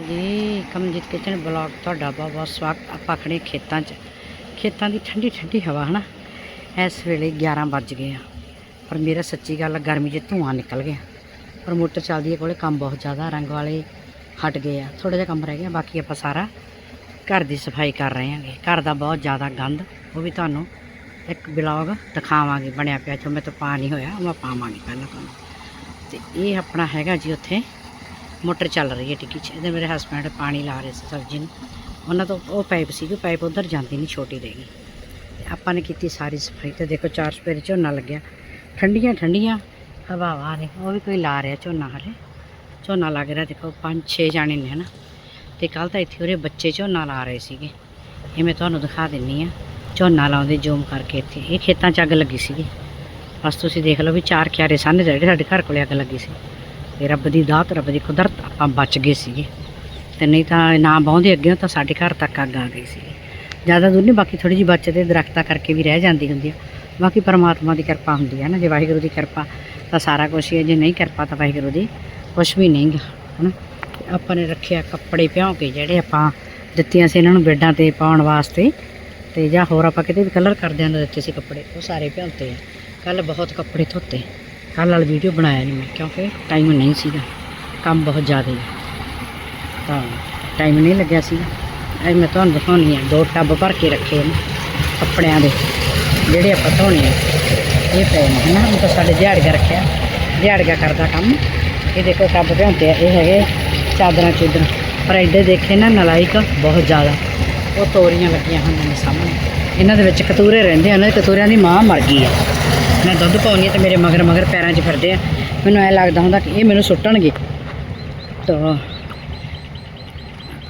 ਅਕਾਲ ਜੀ ਕਮਜੀਤ kitchen blog ਤੁਹਾਡਾ ਬਹੁਤ ਬਹੁਤ ਸਵਾਗਤ। ਆਪਾਂ ਖੜੇ ਖੇਤਾਂ 'ਚ। ਖੇਤਾਂ ਦੀ ਠੰਡੀ ਠੰਡੀ ਹਵਾ ਹਨਾ? ਇਸ ਵੇਲੇ 11 ਵੱਜ ਗਏ ਆ। ਪਰ ਮੇਰਾ ਸੱਚੀ ਗੱਲ ਆ, ਗਰਮੀ 'ਚ ਧੂਆਂ ਨਿਕਲ ਗਿਆ। ਪਰ ਮੋਟਰ ਚੱਲਦੀ ਹੈ ਕੋਲੇ ਕੰਮ ਬਹੁਤ ਜ਼ਿਆਦਾ ਰੰਗ ਵਾਲੇ ਹਟ ਗਏ ਆ। ਥੋੜਾ ਜਿਹਾ ਕੰਮ ਰਹਿ ਗਿਆ ਬਾਕੀ ਆਪਾਂ ਸਾਰਾ ਘਰ ਦੀ ਸਫ਼ਾਈ ਕਰ ਰਹੇ ਹਾਂਗੇ। ਘਰ ਦਾ ਬਹੁਤ ਜ਼ਿਆਦਾ ਗੰਦ ਉਹ ਵੀ ਤੁਹਾਨੂੰ ਇੱਕ ਬਲੌਗ ਦਿਖਾਵਾਂਗੇ। ਬਣਿਆ ਪਿਆ ਜੋ ਮੈਂ ਤੋਂ ਪਾ ਨਹੀਂ ਹੋਇਆ ਉਹ ਮੈਂ ਪਾਵਾਂਗੀ ਪਹਿਲਾਂ ਤੁਹਾਨੂੰ। ਤੇ ਇਹ ਆਪਣਾ ਹੈਗਾ ਜੀ ਉੱਥੇ ਮੋਟਰ ਚੱਲ ਰਹੀ ਹੈ ਟਿੱਕੀ 'ਚ। ਇਹਦੇ ਮੇਰੇ ਹਸਬੰਡ ਪਾਣੀ ਲਾ ਰਹੇ ਸੀ ਸਬਜ਼ੀ ਨੂੰ। ਉਹਨਾਂ ਤੋਂ ਉਹ ਪਾਈਪ ਸੀਗੀ ਪਾਈਪ ਉਧਰ ਜਾਂਦੀ ਨਹੀਂ ਛੋਟੀ ਰਹਿ ਗਈ। ਤੇ ਆਪਾਂ ਨੇ ਕੀਤੀ ਸਾਰੀ ਸਫ਼ਾਈ। ਤੇ ਦੇਖੋ ਚਾਰ ਸਪੇਰੇ ਝੋਨਾ ਲੱਗਿਆ। ਠੰਡੀਆਂ ਠੰਡੀਆਂ ਹਵਾਵਾਂ ਨੇ। ਉਹ ਵੀ ਕੋਈ ਲਾ ਰਿਹਾ ਝੋਨਾ ਹਲੇ। ਝੋਨਾ ਲੱਗ ਰਿਹਾ, ਦੇਖੋ, ਪੰਜ, ਛੇ ਜਾਣੇ ਨੇ, ਹਨਾ। ਤੇ ਕੱਲ ਤਾਂ ਇੱਥੇ ਉਹਦੇ ਬੱਚੇ ਝੋਨਾ ਲਾ ਰਹੇ ਸੀਗੇ। ਇਹ ਮੈਂ ਤੁਹਾਨੂੰ ਦਿਖਾ ਦਿੰਨੀ ਆ। ਝੋਨਾ ਲਾਉਂਦੇ ਜ਼ੂਮ ਕਰਕੇ ਇੱਥੇ। ਇਹ ਖੇਤਾਂ 'ਚ ਅੱਗ ਲੱਗੀ ਸੀਗੀ। ਬਸ ਤੁਸੀਂ ਦੇਖ ਲਓ ਵੀ ਚਾਰ ਕਿਆਰੇ ਸਨ ਜਿਹੜੇ ਸਾਡੇ ਘਰ ਕੋਲੇ ਅੱਗ ਲੱਗੀ ਸੀ। ਤੇ ਰੱਬ ਦੀ ਦਾਤ, ਰੱਬ ਦੀ ਕੁਦਰਤ ਆਪਾਂ ਬਚ ਗਏ ਸੀਗੇ। ਤੇ ਨਹੀਂ ਤਾਂ ਨਾ ਬਹੁੰਦੇ ਅੱਗੇ ਤਾਂ ਸਾਡੇ ਘਰ ਤੱਕ ਅੱਗ ਆ ਗਈ ਸੀ ਜ਼ਿਆਦਾ ਦੂਰ ਨਹੀਂ, ਬਾਕੀ ਥੋੜੀ ਜਿਹੀ ਬਚਦੇ, ਦਰਖਤਾਂ ਕਰਕੇ ਵੀ ਰਹਿ ਜਾਂਦੀ ਹੁੰਦੀ ਆ। ਬਾਕੀ ਪਰਮਾਤਮਾ ਦੀ ਕਿਰਪਾ ਹੁੰਦੀ ਹੈ ਨਾ, ਜੇ ਵਾਹਿਗੁਰੂ ਦੀ ਕਿਰਪਾ, ਤਾਂ ਸਾਰਾ ਕੁਝ ਹੀ ਹੈ ਜੇ ਨਹੀਂ ਕਿਰਪਾ, ਤਾਂ ਵਾਹਿਗੁਰੂ ਦੀ ਕੁਝ ਵੀ ਨਹੀਂ ਗਾ, ਹਨਾ। ਤੇ ਆਪਾਂ ਨੇ ਰੱਖਿਆ ਕੱਪੜੇ ਭਿਉਂ ਕੇ, ਜਿਹੜੇ ਆਪਾਂ ਦਿੱਤੀਆਂ ਸੀ ਇਹਨਾਂ ਨੂੰ ਬੈੱਡਾਂ ਤੇ ਪਾਉਣ ਵਾਸਤੇ। ਤੇ ਜਾਂ ਹੋਰ ਆਪਾਂ ਕਿਤੇ ਵੀ ਕਲਰ ਕਰਦਿਆਂ ਆਂ ਦਿੱਤੇ ਸੀ ਕੱਪੜੇ, ਉਹ ਸਾਰੇ ਭਿਉਂਤੇ ਆ। ਕੱਲ ਬਹੁਤ ਕੱਪੜੇ ਧੋਤੇ। ਕੱਲ ਵਾਲੀ ਵੀਡੀਓ ਬਣਾਇਆ ਨਹੀਂ ਮੈਂ, ਕਿਉਂਕਿ ਟਾਈਮ ਨਹੀਂ ਸੀਗਾ, ਕੰਮ ਬਹੁਤ ਜ਼ਿਆਦਾ ਹੈ ਤਾਂ ਟਾਈਮ ਨਹੀਂ ਲੱਗਿਆ ਸੀ ਅੱਜ ਮੈਂ ਤੁਹਾਨੂੰ ਦਿਖਾਉਣੀ ਆ, ਦੋ ਟੱਬ ਭਰ ਕੇ ਰੱਖੇ ਨੇ ਕੱਪੜਿਆਂ ਦੇ, ਜਿਹੜੇ ਆਪਾਂ ਧੋਣੇ ਆ। ਇਹ ਪਏ ਨੇ ਨਾ ਉਹ ਤਾਂ ਸਾਡੇ ਦਿਹਾੜੀਆ ਰੱਖਿਆ। ਦਿਹਾੜੀਆ ਕਰਦਾ ਕੰਮ। ਇਹ ਦੇਖੋ ਟੱਬ ਭਿਉਂਤੇ ਆ, ਇਹ ਹੈਗੇ ਚਾਦਰਾਂ ਚੂਦਰਾਂ। ਪਰ ਐਡੇ ਦੇਖੇ ਨਾ, ਨਲਾਇਕ ਬਹੁਤ ਜ਼ਿਆਦਾ। ਉਹ ਤੋਰੀਆਂ ਲੱਗੀਆਂ ਹੋਈਆਂ ਨੇ ਸਾਹਮਣੇ। ਇਹਨਾਂ ਦੇ ਵਿੱਚ ਕਤੂਰੇ ਰਹਿੰਦੇ ਹਨ ਕਤੂਰਿਆਂ ਦੀ ਮਾਂ ਮਰ ਗਈ ਆ। ਮੈਂ ਦੁੱਧ ਪਾਉਣੀ ਆ ਤੇ ਮੇਰੇ ਮਗਰ ਮਗਰ ਪੈਰਾਂ 'ਚ ਫਿਰਦੇ ਆ। ਮੈਨੂੰ ਐ ਲੱਗਦਾ ਹੁੰਦਾ ਕਿ ਇਹ ਮੈਨੂੰ ਸੁੱਟਣਗੇ। ਤਾਂ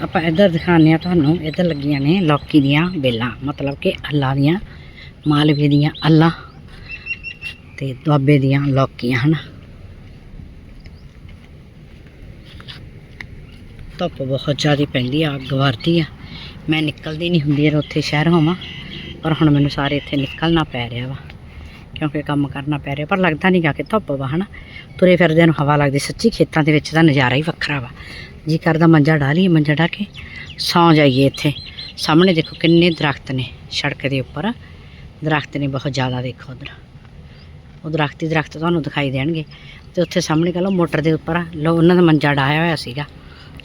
ਆਪਾਂ ਇੱਧਰ ਦਿਖਾਉਂਦੇ ਆ ਤੁਹਾਨੂੰ। ਇੱਧਰ ਲੱਗੀਆਂ ਨੇ ਲੌਕੀ ਦੀਆਂ ਬੇਲਾਂ। ਮਤਲਬ ਕਿ ਅੱਲਾ ਦੀਆਂ, ਮਾਲਵੇ ਦੀਆਂ ਅੱਲਾ ਤੇ ਦੁਆਬੇ ਦੀਆਂ ਲੌਕੀਆਂ, ਹਨ? ਧੁੱਪ ਬਹੁਤ ਜ਼ਿਆਦਾ ਪੈਂਦੀ ਆ, ਅੱਗ ਵਰਦੀ ਆ। ਮੈਂ ਨਿਕਲਦੀ ਨਹੀਂ ਹੁੰਦੀ ਯਾਰ ਉੱਥੇ ਸ਼ਹਿਰ ਹੋਵਾਂ। ਪਰ ਹੁਣ ਮੈਨੂੰ ਸਾਰੇ ਇੱਥੇ ਨਿਕਲਣਾ ਪੈ ਰਿਹਾ ਵਾ। ਕਿਉਂਕਿ ਕੰਮ ਕਰਨਾ ਪੈ ਰਿਹਾ, ਪਰ ਲੱਗਦਾ ਨਹੀਂ ਗਾ ਕਿ ਧੁੱਪ ਵਾ, ਹਨਾ। ਤੁਰੇ ਫਿਰਦਿਆਂ ਨੂੰ ਹਵਾ ਲੱਗਦੀ, ਸੱਚੀ ਖੇਤਾਂ ਦੇ ਵਿੱਚ ਦਾ ਨਜ਼ਾਰਾ ਹੀ ਵੱਖਰਾ ਵਾ। ਜੀ ਕਰਦਾ ਮੰਜਾ ਢਾ ਲਈਏ, ਮੰਜਾ ਢਾ ਕੇ ਸੌਂ ਜਾਈਏ ਇੱਥੇ। ਸਾਹਮਣੇ ਦੇਖੋ ਕਿੰਨੇ ਦਰਖਤ ਨੇ ਸੜਕ ਦੇ ਉੱਪਰ। ਦਰਖਤ ਨੇ ਬਹੁਤ ਜ਼ਿਆਦਾ ਦੇਖੋ ਉਧਰ। ਉਹ ਦਰਖਤ ਹੀ ਦਰਖਤ ਤੁਹਾਨੂੰ ਦਿਖਾਈ ਦੇਣਗੇ। ਤੇ ਉੱਥੇ ਸਾਹਮਣੇ ਕਹ ਲਓ ਮੋਟਰ ਦੇ ਉੱਪਰ ਲੋ ਉਹਨਾਂ ਦਾ ਮੰਜਾ ਡਾਇਆ ਹੋਇਆ ਸੀਗਾ।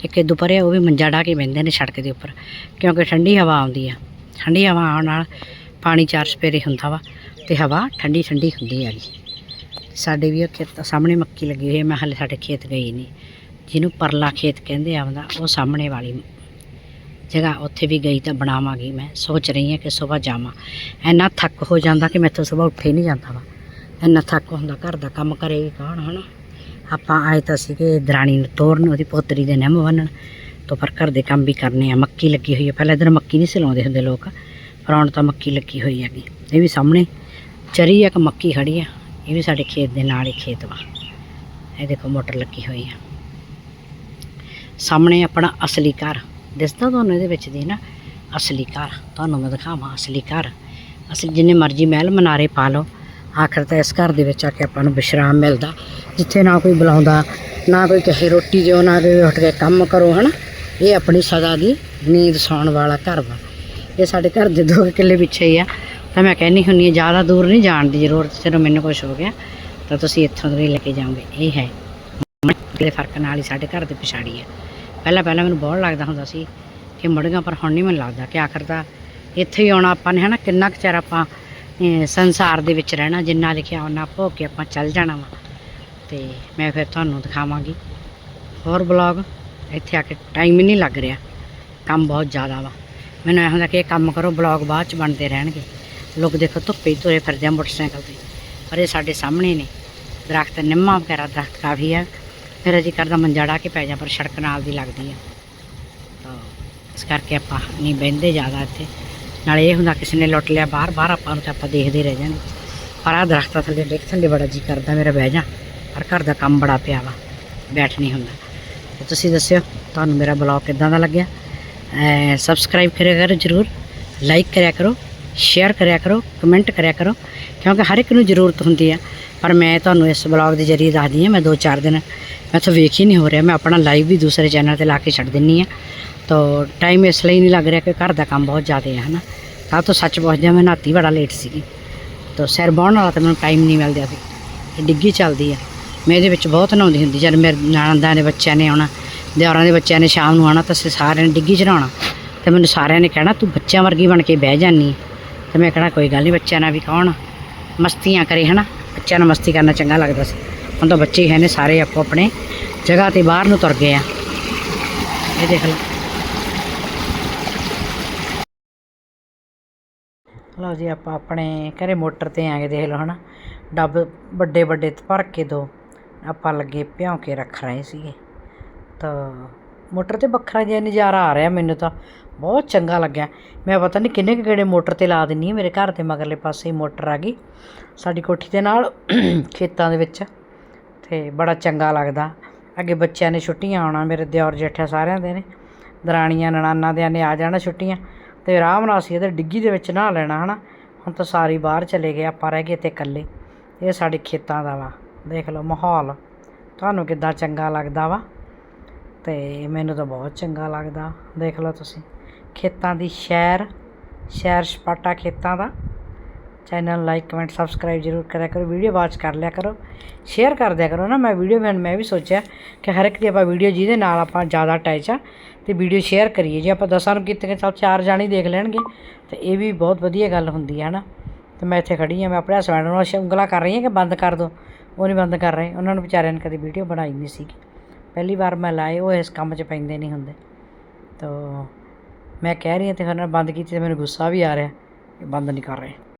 ਇੱਕ ਇਦੋਂ ਪਰੇ ਉਹ ਵੀ ਮੰਜਾ ਢਾ ਕੇ ਬਹਿੰਦੇ ਨੇ ਸੜਕ ਦੇ ਉੱਪਰ। ਕਿਉਂਕਿ ਠੰਡੀ ਹਵਾ ਆਉਂਦੀ ਆ। ਠੰਡੀ ਹਵਾ ਆਉਣ ਨਾਲ ਪਾਣੀ ਚਾਰ ਸਪੇਰੇ ਹੁੰਦਾ ਵਾ। ਤੇ ਹਵਾ ਠੰਡੀ ਠੰਡੀ ਹੁੰਦੀ ਹੈਗੀ ਸਾਡੇ ਵੀ ਉਹ ਖੇਤ ਸਾਹਮਣੇ ਮੱਕੀ ਲੱਗੀ ਹੋਈ ਹੈ ਮੈਂ ਹਾਲੇ ਸਾਡੇ ਖੇਤ ਗਈ ਨਹੀਂ ਜਿਹਨੂੰ ਪਰਲਾ ਖੇਤ ਕਹਿੰਦੇ ਆਉਂਦਾ, ਉਹ ਸਾਹਮਣੇ ਵਾਲੀ ਜਗ੍ਹਾ ਉੱਥੇ ਵੀ ਗਈ ਤਾਂ ਬਣਾਵਾਂਗੀ ਮੈਂ। ਸੋਚ ਰਹੀ ਹਾਂ ਕਿ ਸਵੇਰ ਜਾਵਾਂ। ਇੰਨਾ ਥੱਕ ਹੋ ਜਾਂਦਾ ਕਿ ਮੈਥੋਂ ਸਵੇਰ ਉੱਠੇ ਨਹੀਂ ਜਾਂਦਾ ਵਾ। ਇੰਨਾ ਥੱਕ ਹੁੰਦਾ ਘਰ ਦਾ ਕੰਮ ਕਰੇਗੀ ਕੌਣ, ਹਨਾ? ਆਪਾਂ ਆਏ ਤਾਂ ਸੀਗੇ ਦਰਾਣੀ ਨੂੰ ਤੋਰਨ, ਉਹਦੀ ਪੋਤਰੀ ਦੇ ਨਿੰਮ ਬੰਨਣ। ਤੋਂ ਪਰ ਘਰ ਦੇ ਕੰਮ ਵੀ ਕਰਨੇ ਆ। ਮੱਕੀ ਲੱਗੀ ਹੋਈ ਹੈ ਪਹਿਲਾਂ ਇਧਰ ਮੱਕੀ ਨਹੀਂ ਸਿਲਾਉਂਦੇ ਹੁੰਦੇ ਲੋਕ। ਪਰ ਹੁਣ ਤਾਂ ਮੱਕੀ ਲੱਗੀ ਹੋਈ ਹੈਗੀ। ਇਹ ਵੀ ਸਾਹਮਣੇ। ਚਰੀ ਇੱਕ ਮੱਕੀ ਖੜੀ ਆ, ਇਹ ਵੀ ਸਾਡੇ ਖੇਤ ਦੇ ਨਾਲ ਹੀ ਖੇਤ ਵਾ। ਇਹ ਦੇਖੋ ਮੋਟਰ ਲੱਗੀ ਹੋਈ ਆ। ਸਾਹਮਣੇ ਆਪਣਾ ਅਸਲੀ ਘਰ। ਦਿਸਦਾ ਤੁਹਾਨੂੰ ਇਹਦੇ ਵਿੱਚ ਦੀ ਨਾ? ਅਸਲੀ ਘਰ। ਤੁਹਾਨੂੰ ਮੈਂ ਦਿਖਾਵਾਂ ਅਸਲੀ ਘਰ। ਅਸੀਂ ਜਿੰਨੇ ਮਰਜ਼ੀ ਮਹਿਲ ਮਨਾਰੇ ਪਾ ਲਓ। ਆਖਰ ਤਾਂ ਇਸ ਘਰ ਦੇ ਵਿੱਚ ਆ ਕੇ ਆਪਾਂ ਨੂੰ ਵਿਸ਼ਰਾਮ ਮਿਲਦਾ। ਜਿੱਥੇ ਨਾ ਕੋਈ ਬੁਲਾਉਂਦਾ, ਨਾ ਕੋਈ ਕਹੇ ਰੋਟੀ ਦਿਓ, ਨਾ ਕੋਈ ਉੱਠ ਕੇ ਕੰਮ ਕਰੋ, ਹਨਾ? ਇਹ ਆਪਣੀ ਸਦਾ ਦੀ ਨੀਂਦ ਸੌਣ ਵਾਲਾ ਘਰ ਵਾ। ਇਹ ਸਾਡੇ ਘਰ ਦੇ ਦੋ ਕਿੱਲੇ ਪਿੱਛੇ ਹੀ ਆ। ਤਾਂ ਮੈਂ ਕਹਿੰਦੀ ਹੁੰਨੀ ਹਾਂ, ਜ਼ਿਆਦਾ ਦੂਰ ਨਹੀਂ ਜਾਣ ਦੀ ਜ਼ਰੂਰਤ, ਜਦੋਂ ਮੈਨੂੰ ਕੁਝ ਹੋ ਗਿਆ, ਤਾਂ ਤੁਸੀਂ ਇੱਥੋਂ ਦੇ ਹੀ ਲੈ ਕੇ ਜਾਓਗੇ। ਇਹ ਹੈ। ਦੇ ਫ਼ਰਕ ਨਾਲ ਹੀ ਸਾਡੇ ਘਰ ਦੇ ਪਛਾੜੀ ਹੈ। ਪਹਿਲਾਂ ਪਹਿਲਾਂ ਮੈਨੂੰ ਬਹੁਤ ਲੱਗਦਾ ਹੁੰਦਾ ਸੀ ਕਿ ਮੜੀਆਂ, ਪਰ ਹੁਣ ਨਹੀਂ ਮੈਨੂੰ ਲੱਗਦਾ ਕਿ ਆਖਰ ਤਾਂ ਇੱਥੇ ਹੀ ਆਉਣਾ ਆਪਾਂ ਨੇ, ਹਨਾ, ਕਿੰਨਾ ਕੁ ਚਿਰ ਆਪਾਂ ਸੰਸਾਰ ਦੇ ਵਿੱਚ ਰਹਿਣਾ, ਜਿੰਨਾ ਲਿਖਿਆ ਉਹਨਾਂ ਭੋਗ ਕੇ ਆਪਾਂ ਚੱਲ ਜਾਣਾ ਵਾ। ਤੇ ਮੈਂ ਫਿਰ ਤੁਹਾਨੂੰ ਦਿਖਾਵਾਂਗੀ। ਹੋਰ ਬਲੌਗ ਇੱਥੇ ਆ ਕੇ ਟਾਈਮ ਹੀ ਨਹੀਂ ਲੱਗ ਰਿਹਾ। ਕੰਮ ਬਹੁਤ ਜ਼ਿਆਦਾ ਵਾ। ਮੈਨੂੰ ਇਹ ਹੁੰਦਾ ਕਿ ਇਹ ਕੰਮ ਕਰੋ ਬਲੌਗ ਬਾਅਦ ਚ ਬਣਦੇ ਰਹਿਣਗੇ। ਲੋਕ ਦੇਖੋ ਧੁੱਪੇ ਹੀ ਤੁਰੇ ਫਿਰਦੇ ਆ ਮੋਟਰਸਾਈਕਲ ਤੇ। ਪਰ ਇਹ ਸਾਡੇ ਸਾਹਮਣੇ ਨੇ। ਦਰਖਤ ਨਿੰਮਾ ਵਗੈਰਾ ਦਰਖਤ ਕਾਫੀ ਆ। ਮੇਰਾ ਜੀ ਕਰਦਾ ਮੰਜਾ ਢਾ ਕੇ ਪੈ ਜਾ ਪਰ ਸੜਕ ਨਾਲ ਦੀ ਲੱਗਦੀ ਆ। ਤਾਂ ਇਸ ਕਰਕੇ ਆਪਾਂ ਨਹੀਂ ਬਹਿੰਦੇ ਜ਼ਿਆਦਾ ਇੱਥੇ। ਨਾਲ ਇਹ ਹੁੰਦਾ ਕਿਸੇ ਨੇ ਲੁੱਟ ਲਿਆ ਬਾਹਰ ਬਾਹਰ ਆਪਾਂ ਨੂੰ ਤਾਂ ਆਪਾਂ ਦੇਖਦੇ ਰਹਿ ਜਾਂਦੇ। ਪਰ ਆ ਦਰਖਤਾਂ ਥੱਲੇ ਡਿੱਗ ਥੱਲੇ ਬੜਾ ਜੀ ਕਰਦਾ ਮੇਰਾ ਬਹਿ ਜਾ। ਪਰ ਘਰ ਦਾ ਕੰਮ ਬੜਾ ਪਿਆ ਵਾ, ਬੈਠ ਨਹੀਂ ਹੁੰਦਾ। ਤੇ ਤੁਸੀਂ ਦੱਸਿਓ, ਤੁਹਾਨੂੰ ਮੇਰਾ ਬਲੌਗ ਕਿੱਦਾਂ ਦਾ ਲੱਗਿਆ? ਸਬਸਕ੍ਰਾਈਬ ਕਰਿਆ ਕਰੋ ਜਰੂਰ ਲਾਈਕ ਕਰਿਆ ਕਰੋ। ਸ਼ੇਅਰ ਕਰਿਆ ਕਰੋ ਕਮੈਂਟ ਕਰਿਆ ਕਰੋ, ਕਿਉਂਕਿ ਹਰ ਇੱਕ ਨੂੰ ਜ਼ਰੂਰਤ ਹੁੰਦੀ ਆ। ਪਰ ਮੈਂ ਤੁਹਾਨੂੰ ਇਸ ਬਲੌਗ ਦੇ ਜ਼ਰੀਏ ਦੱਸਦੀ ਹਾਂ, ਮੈਂ 2-4 ਦਿਨ ਮੈਥੋਂ ਵੇਖ ਹੀ ਨਹੀਂ ਹੋ ਰਿਹਾ। ਮੈਂ ਆਪਣਾ ਲਾਈਵ ਵੀ ਦੂਸਰੇ ਚੈਨਲ ਤੇ ਲਾ ਕੇ ਛੱਡ ਦਿੰਨੀ ਆ ਤਾਂ ਟਾਈਮ ਇਸ ਲਈ ਨਹੀਂ ਲੱਗ ਰਿਹਾ ਕਿ ਘਰ ਦਾ ਕੰਮ ਬਹੁਤ ਜ਼ਿਆਦਾ ਹੈ ਹਨਾ। ਤਾਂ ਤੋਂ ਸੱਚ ਪੁੱਛਦਿਆਂ ਮੈਂ ਨਾਤੀ ਬੜਾ ਲੇਟ ਸੀਗੀ। ਤਾਂ ਸਿਰ ਬਾਉਣ ਵਾਲਾ ਤਾਂ ਮੈਨੂੰ ਟਾਈਮ ਨਹੀਂ ਮਿਲਦਾ ਸੀ। ਇਹ ਡਿੱਗੀ ਚੱਲਦੀ ਆ। ਮੈਂ ਇਹਦੇ ਵਿੱਚ ਬਹੁਤ ਨਹਾਉਂਦੀ ਹੁੰਦੀ, ਜਦ ਮੇਰੇ ਨਾਨਦਾਂ ਦੇ ਬੱਚਿਆਂ ਨੇ ਆਉਣਾ, ਦਿਓਰਾਂ ਦੇ ਬੱਚਿਆਂ ਨੇ ਸ਼ਾਮ ਨੂੰ ਆਉਣਾ, ਤਾਂ ਸਾਰਿਆਂ ਨੇ ਡਿੱਗੀ ਚੜਾਉਣਾ ਨਹਾਉਣਾ ਤੇ ਮੈਨੂੰ ਸਾਰਿਆਂ ਨੇ ਕਹਿਣਾ, ਤੂੰ ਬੱਚਿਆਂ ਵਰਗੀ ਬਣ ਕੇ ਬਹਿ ਜਾਨੀ ਤੇ ਮੈਂ ਕਹਿਣਾ ਕੋਈ ਗੱਲ ਨਹੀਂ ਬੱਚਿਆਂ ਨਾਲ ਵੀ ਕੌਣ ਮਸਤੀਆਂ ਕਰੇ, ਹਨਾ? ਬੱਚਿਆਂ ਨੂੰ ਮਸਤੀ ਕਰਨਾ ਚੰਗਾ ਲੱਗਦਾ ਸੀ। ਹੁਣ ਤਾਂ ਬੱਚੇ ਹੈ ਨੇ ਸਾਰੇ ਆਪੋ ਆਪਣੇ, ਜਗ੍ਹਾ ਤੇ ਬਾਹਰ ਨੂੰ ਤੁਰ ਗਏ ਆ। ਇਹ ਦੇਖ ਲਓ ਲਓ ਜੀ, ਆਪਾਂ ਆਪਣੇ ਘਰੇ ਮੋਟਰ ਤੇ ਆਏ ਦੇਖ ਲਓ, ਹਨਾ? ਡੱਬ ਵੱਡੇ ਵੱਡੇ ਭਰ ਕੇ ਦੋ। ਆਪਾਂ ਲੱਗੇ ਭਿਉਂ ਕੇ ਰੱਖ ਰਹੇ ਸੀਗੇ। ਤਾਂ ਮੋਟਰ ਤੇ ਵੱਖਰਾ ਜਿਹਾ ਨਜ਼ਾਰਾ ਆ ਰਿਹਾ ਮੈਨੂੰ ਤਾਂ। ਬਹੁਤ ਚੰਗਾ ਲੱਗਿਆ। ਮੈਂ ਪਤਾ ਨਹੀਂ ਕਿੰਨੇ ਕੁ ਗੇੜੇ ਮੋਟਰ ਤੇ ਲਾ ਦਿੰਨੀ ਹਾਂ ਮੇਰੇ ਘਰ ਦੇ ਮਗਰਲੇ ਪਾਸੇ ਹੀ ਮੋਟਰ ਆ ਗਈ। ਸਾਡੀ ਕੋਠੀ ਦੇ ਨਾਲ ਖੇਤਾਂ ਦੇ ਵਿੱਚ। ਤੇ ਬੜਾ ਚੰਗਾ ਲੱਗਦਾ। ਅੱਗੇ ਬੱਚਿਆਂ ਨੇ ਛੁੱਟੀਆਂ ਆਉਣਾ, ਮੇਰੇ ਦਿਓਰ ਜੇਠਾ ਸਾਰਿਆਂ ਦੇ ਨੇ। ਦਰਾਣੀਆਂ ਨਣਾਨਾਂ ਦੇ ਨੇ ਆ ਜਾਣਾ ਛੁੱਟੀਆਂ। ਤੇ ਆਰਾਮ ਨਾਲ ਅਸੀਂ ਇਹਦੇ ਡਿੱਗੀ ਦੇ ਵਿੱਚ ਨਹਾ ਲੈਣਾ, ਹਨਾ। ਹੁਣ ਤਾਂ ਸਾਰੀ ਬਾਹਰ ਚਲੇ ਗਏ, ਆਪਾਂ ਰਹਿ ਗਏ ਤੇ ਇਕੱਲੇ। ਇਹ ਸਾਡੇ ਖੇਤਾਂ ਦਾ ਵਾ। ਦੇਖ ਲਓ ਮਾਹੌਲ। ਤੁਹਾਨੂੰ ਕਿੱਦਾਂ ਚੰਗਾ ਲੱਗਦਾ ਵਾ? ਤੇ ਮੈਨੂੰ ਤਾਂ ਬਹੁਤ ਚੰਗਾ ਲੱਗਦਾ। ਦੇਖ ਲਓ ਤੁਸੀਂ, ਖੇਤਾਂ ਦੀ ਸ਼ੈਰ ਸ਼ੈਰ ਸਪਾਟਾ ਖੇਤਾਂ ਦਾ। ਚੈਨਲ ਲਾਈਕ ਕਮੈਂਟ ਸਬਸਕ੍ਰਾਈਬ ਜ਼ਰੂਰ ਕਰਿਆ ਕਰੋ। ਵੀਡੀਓ ਵਾਚ ਕਰ ਲਿਆ ਕਰੋ। ਸ਼ੇਅਰ ਕਰ ਦਿਆ ਕਰੋ ਨਾ। ਮੈਂ ਵੀਡੀਓ ਮੈਂ ਮੈਂ ਵੀ ਸੋਚਿਆ ਕਿ ਹਰ ਇੱਕ ਦੀ ਆਪਾਂ ਵੀਡੀਓ ਜਿਹਦੇ ਨਾਲ ਆਪਾਂ ਜ਼ਿਆਦਾ ਅਟੈਚ ਆ, ਤੇ ਵੀਡੀਓ ਸ਼ੇਅਰ ਕਰੀਏ। ਜੇ ਆਪਾਂ ਦਸਾਂ ਨੂੰ ਕੀਤੇ ਚੱਲ ਚਾਰ ਜਾਣੀ ਦੇਖ ਲੈਣਗੇ। ਤੇ ਇਹ ਵੀ ਬਹੁਤ ਵਧੀਆ ਗੱਲ ਹੁੰਦੀ ਹੈ ਨਾ। ਤੇ ਮੈਂ ਇੱਥੇ ਖੜੀ ਆ, ਮੈਂ ਆਪਣੇ ਹਸਬੈਂਡ ਨੂੰ ਅਸ਼- ਕਰ ਰਹੀ ਹਾਂ ਕਿ ਬੰਦ ਕਰ ਦਿਓ ਉਹ ਨਹੀਂ ਬੰਦ ਕਰ ਰਹੇ। ਉਹਨਾਂ ਨੂੰ ਵਿਚਾਰਿਆਂ ਨੇ ਕਦੇ ਵੀਡੀਓ ਬਣਾਈ ਨਹੀਂ ਸੀਗੀ। ਪਹਿਲੀ ਵਾਰ ਮੈਂ ਲਾਏ, ਉਹ ਇਸ ਕੰਮ 'ਚ ਪੈਂਦੇ ਨਹੀਂ ਹੁੰਦੇ। ਤੋ ਮੈਂ ਕਹਿ ਰਹੀ ਹਾਂ ਅਤੇ ਫਿਰ ਉਹਨਾਂ ਨੇ ਬੰਦ ਕੀਤੀ ਅਤੇ ਮੈਨੂੰ ਗੁੱਸਾ ਵੀ ਆ ਰਿਹਾ ਕਿ ਬੰਦ ਨਹੀਂ ਕਰ ਰਹੇ।